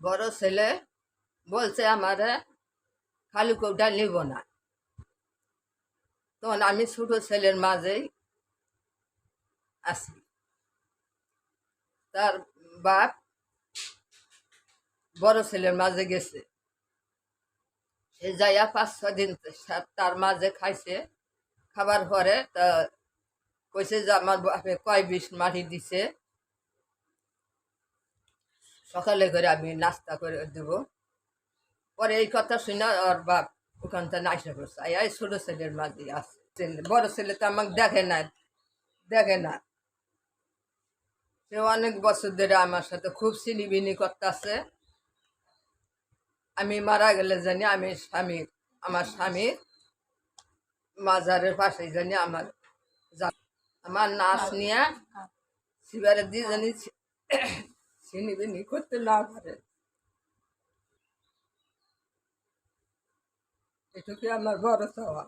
বড় ছেলে বলছে আমার, খালু কৌটা নিব না। তখন আমি ছোট ছেলের মাঝেই আছি। তার বাপ বড় ছেলের মাঝে গেছে। সে যাইয়া পাঁচ ছ দিন তার মাঝে খাইছে। খাবার পরে তা কইছে যে আমার বাপে কয় বিষ মাটি দিছে। সকালে করে আমি নাস্তা করে দেবো। পরে এই কথা শুনে ওর বাপ ওখান থেকে নাইসা করছে। আই আই ছোট ছেলের মাঝে আছে। বড় ছেলে তো আমাকে দেখে না দেখে না সে অনেক বছর ধরে আমার সাথে খুব চিনিবিনি করতেছে। আমি মারা গেলে জানি আমি স্বামী আমার স্বামী মাজারের পাশে জানি আমার আমার নাচ নিয়ে শিবারে দিয়ে জানি চিনিবিনি করতে না পারে এটুকু আমার বড় চাওয়া